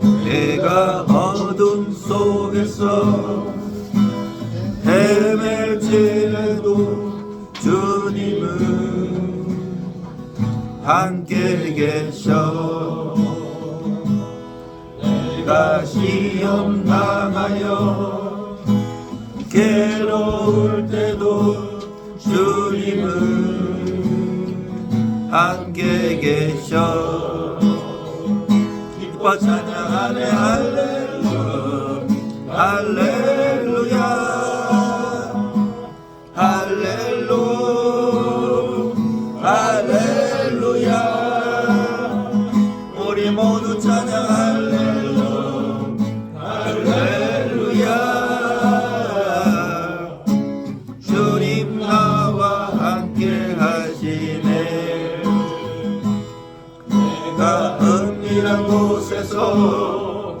내가 어둠 속에서 헤맬지라도 주님은 함께 계셔. 내가 시험 당하여 괴로울 때도 주님은 함께 계셔 기뻐 찬양하네. 할렐루야. 할렐루야. 할렐루 할렐루야. 우리 모두 찬양 할렐루 할렐루야. 주님 나와 함께 하시네. 내가 은밀한 곳에서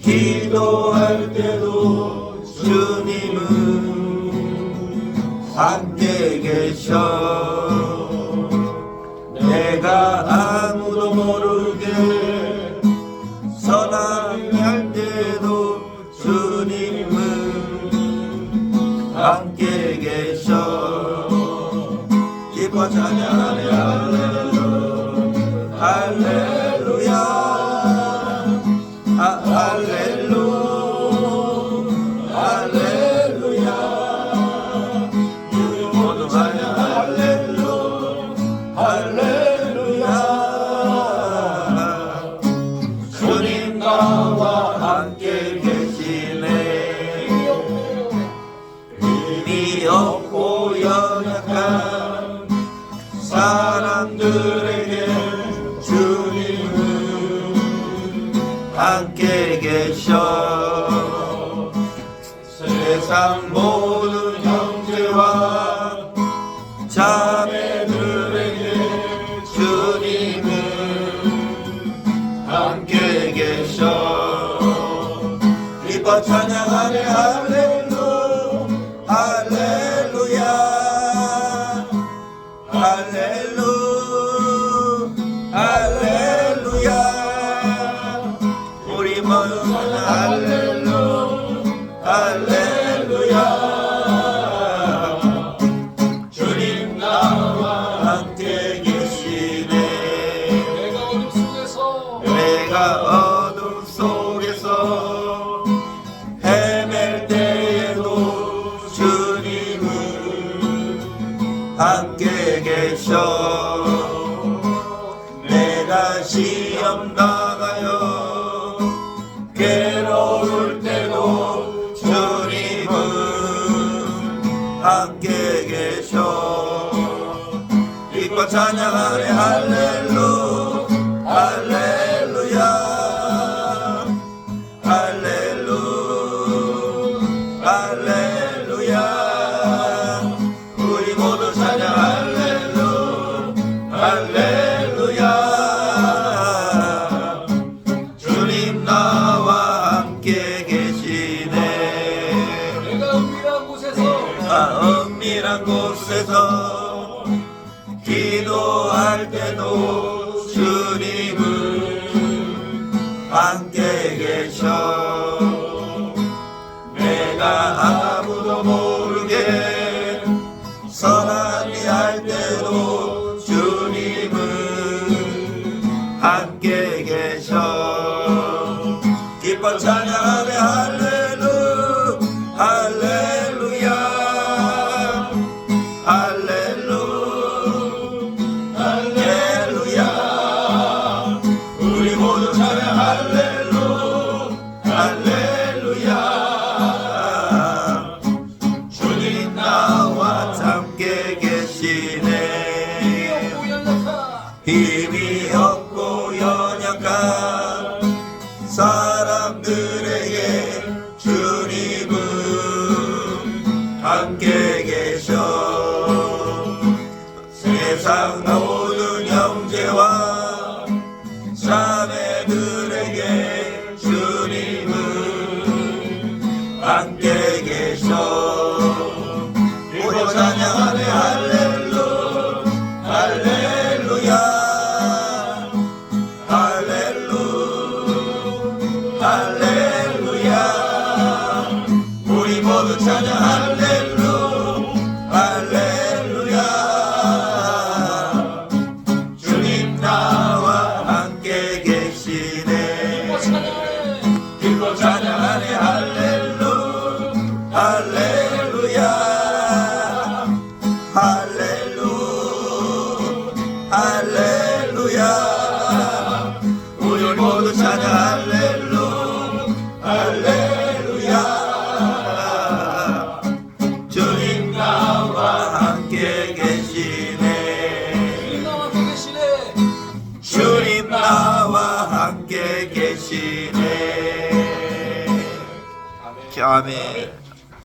기도할 때도 주님은 함께 계셔. 내가 아무도 모르게 선함할 때도 주님은 함께 계셔. 기뻐 찬양하네. 할렐루야 할렐루야 사람들에게 주님은 함께 계셔. 세상 모든 할렐루 할렐루야. 우리 모두 할렐루 할렐루야. 주님 나와 함께 계시네. 내가 어둠 속에서 내가 내가 시험 당하여 괴로울 때도 주님은 함께 계셔. 찬양하네. 할렐루 때도 주님은 함께 계셔. 내가 아무도 모르게 선한 일할 때도 주님은 함께 계셔. 찬양 힘이 없고 연약한 사람들에게 주님은 함께 계셔. 세상 모든 형제와 자매들에게 주님은 함께 계셔. 우리 찬양하네. 할렐루야 할렐루야. 주님 나와 함께 계시네. 길고 찬양하네. 할렐루 할렐루야. 할렐루 할렐루야. 우리 모두 찬양 나와 함께 계시네 아멘